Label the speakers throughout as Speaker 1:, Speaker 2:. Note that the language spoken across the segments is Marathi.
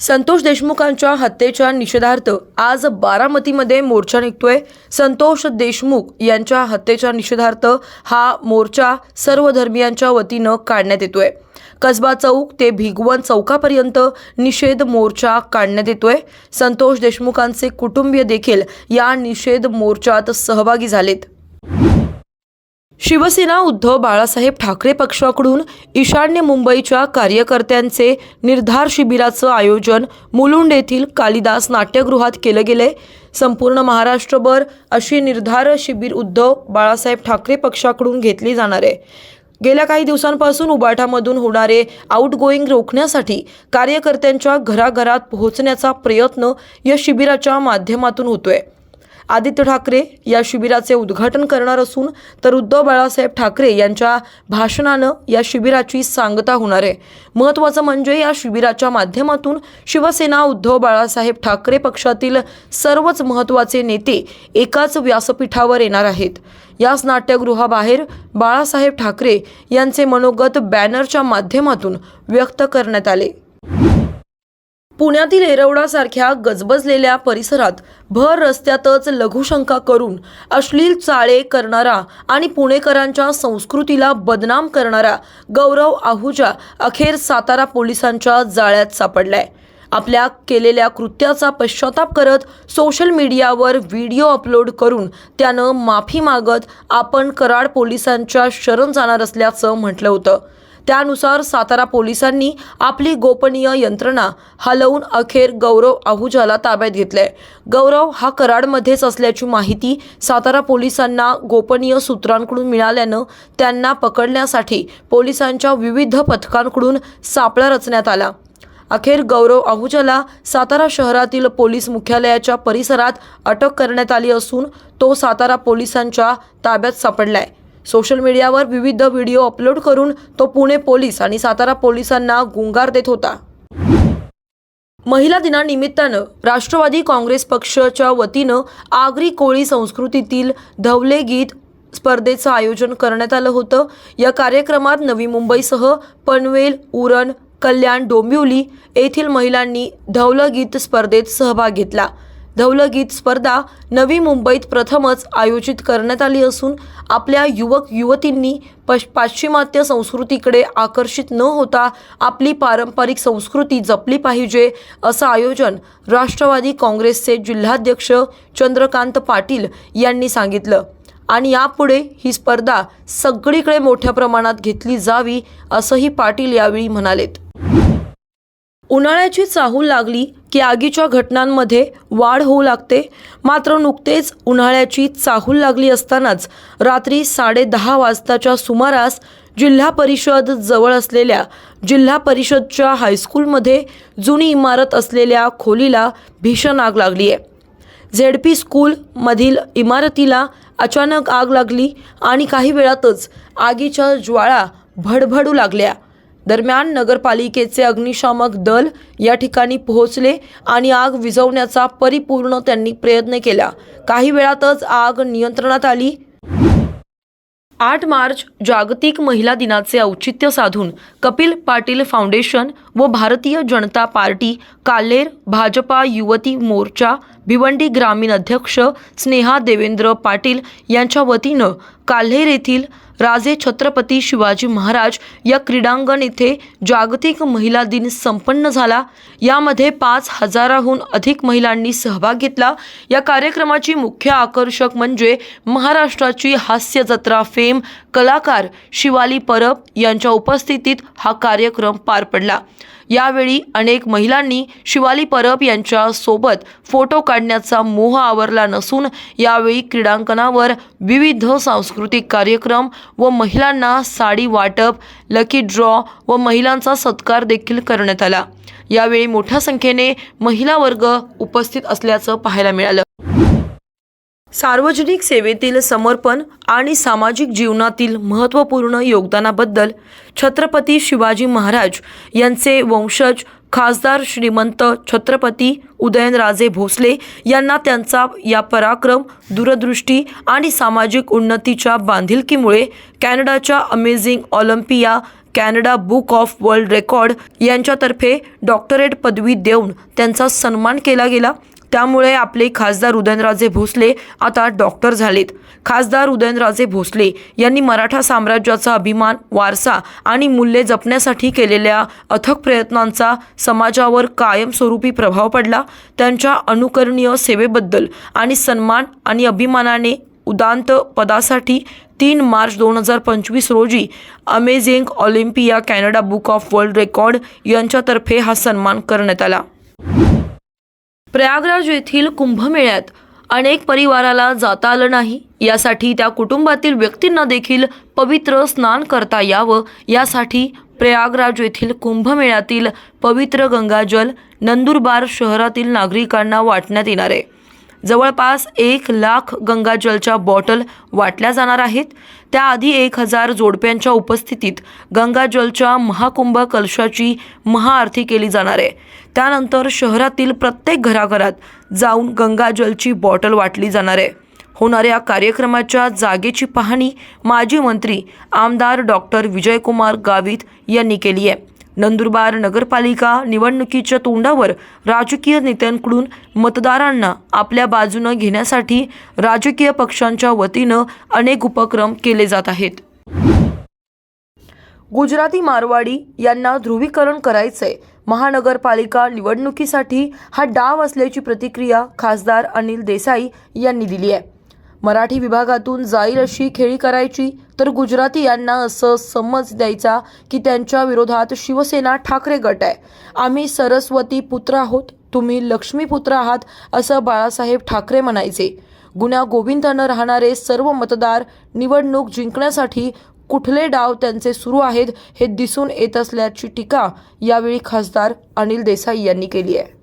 Speaker 1: संतोष देशमुखांच्या हत्येच्या निषेधार्थ आज बारामतीमध्ये मोर्चा निघतोय. संतोष देशमुख यांच्या हत्येच्या निषेधार्थ हा मोर्चा सर्व धर्मियांच्या वतीनं काढण्यात येतोय. कसबा चौक ते भिगवण चौकापर्यंत निषेध मोर्चा काढण्यात येतोय. संतोष देशमुखांचे कुटुंबीय देखील या निषेध मोर्चात सहभागी झालेत. शिवसेना उद्धव बाळासाहेब ठाकरे पक्षाकडून ईशान्य मुंबईच्या कार्यकर्त्यांचे निर्धार शिबिराचं आयोजन मुलुंड येथील कालिदास नाट्यगृहात केलं गेले संपूर्ण महाराष्ट्रभर अशी निर्धार शिबिर उद्धव बाळासाहेब ठाकरे पक्षाकडून घेतली जाणार आहे. गेल्या काही दिवसांपासून उबाठामधून होणारे आउटगोईंग रोखण्यासाठी कार्यकर्त्यांच्या घराघरात पोहोचण्याचा प्रयत्न या शिबिराच्या माध्यमातून होतोय. आदित्य ठाकरे या शिबिराचे उद्घाटन करणार असून तर उद्धव बाळासाहेब ठाकरे यांच्या भाषणानं या शिबिराची सांगता होणार आहे. महत्त्वाचं म्हणजे या शिबिराच्या माध्यमातून शिवसेना उद्धव बाळासाहेब ठाकरे पक्षातील सर्वच महत्त्वाचे नेते एकाच व्यासपीठावर येणार आहेत. याच नाट्यगृहाबाहेर बाळासाहेब ठाकरे यांचे मनोगत बॅनरच्या माध्यमातून व्यक्त करण्यात आले. पुण्यातील एरवडासारख्या गजबजलेल्या परिसरात भर रस्त्यातच लघुशंका करून अश्लील चाळे करणारा आणि पुणेकरांच्या संस्कृतीला बदनाम करणारा गौरव आहुजा अखेर सातारा पोलिसांच्या जाळ्यात सापडलाय. आपल्या केलेल्या कृत्याचा पश्चाताप करत सोशल मीडियावर व्हिडिओ अपलोड करून त्यानं माफी मागत आपण कराड पोलिसांच्या शरण जाणार असल्याचं म्हटलं होतं. त्यानुसार सातारा पोलिसांनी आपली गोपनीय यंत्रणा हलवून अखेर गौरव आहुजाला ताब्यात घेतलंय. गौरव हा कराडमध्येच असल्याची माहिती सातारा पोलिसांना गोपनीय सूत्रांकडून मिळाल्यानं त्यांना पकडण्यासाठी पोलिसांच्या विविध पथकांकडून सापळा रचण्यात आला. अखेर गौरव आहुजाला सातारा शहरातील पोलीस मुख्यालयाच्या परिसरात अटक करण्यात आली असून तो सातारा पोलिसांच्या ताब्यात सापडलाय. सोशल मीडियावर विविध व्हिडिओ अपलोड करून तो पुणे पोलीस आणि सातारा पोलिसांना गुंगार देत होता. महिला दिनानिमित्तानं राष्ट्रवादी काँग्रेस पक्षाच्या वतीनं आगरी कोळी संस्कृतीतील धवले गीत स्पर्धेचं आयोजन करण्यात आलं होतं. या कार्यक्रमात नवी मुंबईसह पनवेल उरण कल्याण डोंबिवली येथील महिलांनी धवलं गीत स्पर्धेत सहभाग घेतला. धवलगीत स्पर्धा नवी मुंबईत प्रथमच आयोजित करण्यात आली असून आपल्या युवक युवतींनी पश पाश्चिमात्य संस्कृतीकडे आकर्षित न होता आपली पारंपरिक संस्कृती जपली पाहिजे असं आयोजन राष्ट्रवादी काँग्रेसचे जिल्हाध्यक्ष चंद्रकांत पाटील यांनी सांगितलं. आणि यापुढे ही स्पर्धा सगळीकडे मोठ्या प्रमाणात घेतली जावी असंही पाटील यावेळी म्हणालेत. उन्हाळ्याची चाहूल लागली की आगीच्या घटनांमध्ये वाढ होऊ लागते. मात्र नुकतेच उन्हाळ्याची चाहूल लागली असतानाच रात्री साडेदहा वाजताच्या सुमारास जिल्हा परिषद जवळ असलेल्या जिल्हा परिषदच्या हायस्कूलमध्ये जुनी इमारत असलेल्या खोलीला भीषण आग लागली आहे. झेड पी स्कूलमधील इमारतीला अचानक आग लागली आणि काही वेळातच आगीच्या ज्वाळा भडभडू लागल्या. दरम्यान नगरपालिकेचे अग्निशामक दल या ठिकाणी पोहोचले आणि आग विझवण्याचा परिपूर्ण त्यांनी प्रयत्न केला. काही वेळातच आग नियंत्रणात आली. आठ मार्च जागतिक महिला दिनाचे औचित्य साधून कपिल पाटील फाउंडेशन व भारतीय जनता पार्टी कालेर भाजपा युवती मोर्चा भिवंडी ग्रामीण अध्यक्ष स्नेहा देवेंद्र पाटील यांच्या वतीनं काल्हेर येथील राजे छत्रपती शिवाजी महाराज या क्रीडांगण येथे जागतिक महिला दिन संपन्न झाला. यामध्ये पाच हजाराहून अधिक महिलांनी सहभाग घेतला. या कार्यक्रमाची मुख्य आकर्षक म्हणजे महाराष्ट्राची हास्य जत्रा फेम कलाकार शिवाली परब यांच्या उपस्थितीत हा कार्यक्रम पार पडला. यावेळी अनेक महिलांनी शिवाली परब यांच्या सोबत फोटो काढण्याचा मोह आवरला नसून यावेळी क्रीडांगणावर विविध सांस्कृतिक कार्यक्रम व महिलांना साडी वाटप लकी ड्रॉ व महिलांचा सत्कार देखील करण्यात आला. यावेळी मोठ्या संख्येने महिला वर्ग उपस्थित असल्याचं पाहायला मिळालं. सार्वजनिक सेवेतील समर्पण आणि सामाजिक जीवनातील महत्त्वपूर्ण योगदानाबद्दल छत्रपती शिवाजी महाराज यांचे वंशज खासदार श्रीमंत छत्रपती उदयनराजे भोसले यांना त्यांचा या पराक्रम दूरदृष्टी आणि सामाजिक उन्नतीच्या बांधिलकीमुळे कॅनडाच्या amazing Olympia Canada book of world record यांच्यातर्फे डॉक्टरेट पदवी देऊन त्यांचा सन्मान केला गेला. त्यामुळे आपले खासदार उदयनराजे भोसले आता डॉक्टर झालेत. खासदार उदयनराजे भोसले यांनी मराठा साम्राज्याचा अभिमान वारसा आणि मूल्ये जपण्यासाठी केलेल्या अथक प्रयत्नांचा समाजावर कायमस्वरूपी प्रभाव पडला. त्यांच्या अनुकरणीय सेवेबद्दल आणि सन्मान आणि अभिमानाने उदांत पदासाठी तीन मार्च दोन हजार पंचवीस रोजी amazing Olympia Canada book of world record यांच्यातर्फे हा सन्मान करण्यात आला. प्रयागराज येथील कुंभमेळ्यात अनेक परिवाराला जाता आलं नाही. यासाठी त्या कुटुंबातील व्यक्तींना देखील पवित्र स्नान करता यावं. यासाठी प्रयागराज येथील कुंभमेळ्यातील पवित्र गंगाजल नंदुरबार शहरातील नागरिकांना वाटण्यात येणार आहे. जवळपास एक लाख गंगाजलच्या बॉटल वाटल्या जाणार आहेत. त्याआधी एक हजार जोडप्यांच्या उपस्थितीत गंगाजलच्या महाकुंभ कलशाची महाआरती केली जाणार आहे. त्यानंतर शहरातील प्रत्येक घराघरात जाऊन गंगाजलची बॉटल वाटली जाणार आहे. होणाऱ्या कार्यक्रमाच्या जागेची पाहणी माजी मंत्री आमदार डॉक्टर विजयकुमार गावित यांनी केली आहे. नंदुरबार नगरपालिका निवडणुकीच्या तोंडावर राजकीय नेत्यांकडून मतदारांना आपल्या बाजूनं घेण्यासाठी राजकीय पक्षांच्या वतीनं अनेक उपक्रम केले जात आहेत. गुजराती मारवाडी यांना ध्रुवीकरण करायचंय. महानगरपालिका निवडणुकीसाठी हा डाव असल्याची प्रतिक्रिया खासदार अनिल देसाई यांनी दिली आहे. मराठी विभागातून जाईल अशी खेळी करायची तर गुजराती यांना असं समज द्यायचा की त्यांच्या विरोधात शिवसेना ठाकरे गट आहे. आम्ही सरस्वती पुत्र आहोत तुम्ही लक्ष्मी पुत्र आहात असं बाळासाहेब ठाकरे म्हणायचे. गुन्हा गोविंदानं राहणारे सर्व मतदार निवडणूक जिंकण्यासाठी कुठले डाव त्यांचे सुरू आहेत हे दिसून येत असल्याची टीका यावेळी खासदार अनिल देसाई यांनी केली आहे.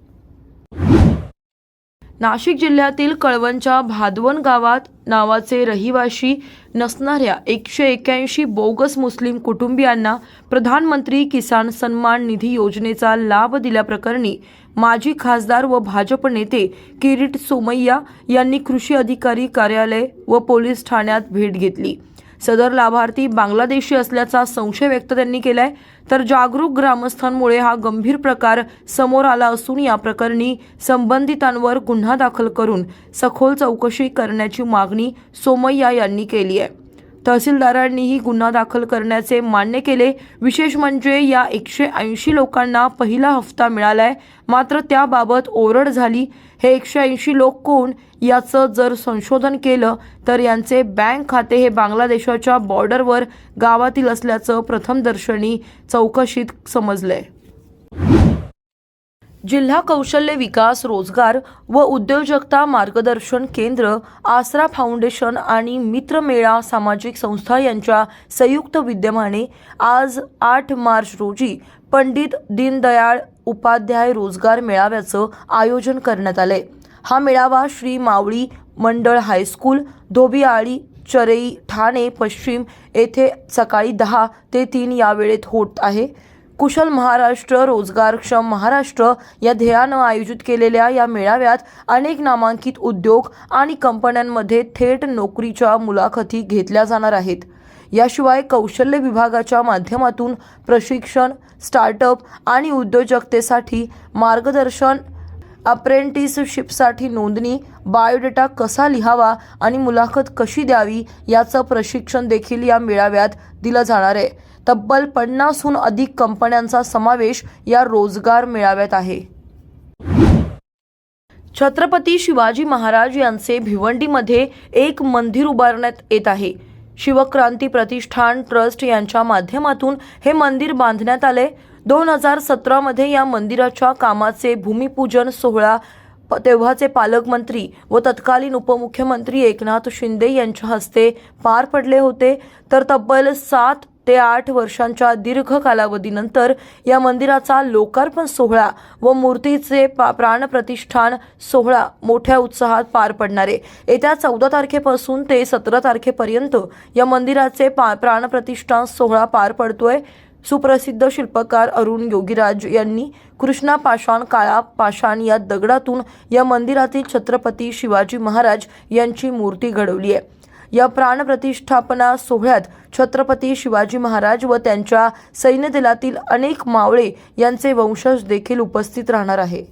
Speaker 1: नाशिक जिल्ह्यातील कळवणच्या भादवन गावात नावाचे रहिवाशी नसणाऱ्या एकशे एक्याऐंशी बोगस मुस्लिम कुटुंबियांना प्रधानमंत्री किसान सन्मान निधी योजनेचा लाभ दिल्याप्रकरणी माजी खासदार व भाजप नेते किरीट सोमय्या यांनी कृषी अधिकारी कार्यालय व पोलीस ठाण्यात भेट घेतली. सदर लाभार्थी बांगलादेशी असल्याचा संशय व्यक्त त्यांनी केलाय. तर जागरूक ग्रामस्थांमुळे हा गंभीर प्रकार समोर आला असून या प्रकरणी संबंधितांवर गुन्हा दाखल करून सखोल चौकशी करण्याची मागणी सोमय्या यांनी केली आहे. तहसीलदारांनीही गुन्हा दाखल करण्याचे मान्य केले. विशेष म्हणजे या एकशे ऐंशी लोकांना पहिला हप्ता मिळालाय. मात्र त्याबाबत ओरड झाली. हे एकशे ऐंशी लोक कोण? याचं जर संशोधन केलं तर यांचे बँक खाते हे बांगलादेशाच्या बॉर्डरवर गावातील असल्याचं प्रथमदर्शनी चौकशीत समजलंय. जिल्हा कौशल्य विकास रोजगार व उद्योजकता मार्गदर्शन केंद्र आसरा फाउंडेशन आणि मित्रमेळा सामाजिक संस्था यांच्या संयुक्त विद्यमाने आज आठ मार्च रोजी पंडित दीनदयाळ उपाध्याय रोजगार मेळाव्याचं आयोजन करण्यात आलंय. हा मेळावा श्री मावळी मंडळ हायस्कूल धोबियाळी चरई ठाणे पश्चिम येथे सकाळी दहा ते तीन या वेळेत होत आहे. कुशल महाराष्ट्र रोजगारक्षम महाराष्ट्र या ध्येयानं आयोजित केलेल्या या मेळाव्यात अनेक नामांकित उद्योग आणि कंपन्यांमध्ये थेट नोकरीच्या मुलाखती घेतल्या जाणार आहेत. याशिवाय कौशल्य विभागाच्या माध्यमातून प्रशिक्षण स्टार्टअप आणि उद्योजकतेसाठी मार्गदर्शन अप्रेंटिसशिपसाठी नोंदणी बायोडेटा कसा लिहावा आणि मुलाखत कशी द्यावी याचं प्रशिक्षण देखील या मेळाव्यात दिलं जाणार आहे. तब्बल पन्नासहून अधिक कंपन्यांचा समावेश या रोजगार मेळाव्यात आहे. छत्रपती शिवाजी महाराज यांचे भिवंडीमध्ये एक मंदिर उभारण्यात येत आहे. शिवक्रांती प्रतिष्ठान ट्रस्ट यांच्या माध्यमातून हे मंदिर बांधण्यात आले दोन हजार सतरामध्ये या मंदिराच्या कामाचे भूमिपूजन सोहळा प- तेव्हाचे पालकमंत्री व तत्कालीन उपमुख्यमंत्री एकनाथ शिंदे यांच्या हस्ते पार पडले होते. तर तब्बल सात ते आठ वर्षांच्या दीर्घ कालावधीनंतर या मंदिराचा लोकार्पण सोहळा व मूर्तीचे पा प्राणप्रतिष्ठान सोहळा मोठ्या उत्साहात पार पडणार आहे. येत्या चौदा तारखेपासून ते सतरा तारखेपर्यंत या मंदिराचे पा प्राणप्रतिष्ठान सोहळा पार पडतोय. सुप्रसिद्ध शिल्पकार अरुण योगीराज यांनी कृष्णा पाषाण काळा पाषाण या दगडातून या मंदिरातील छत्रपती शिवाजी महाराज यांची मूर्ती घडवली आहे. या प्राणप्रतिष्ठापना सोहळ्यात छत्रपती शिवाजी महाराज व त्यांच्या सैन्यदलातील अनेक मावळे यांचे वंशज देखील उपस्थित राहणार आहे.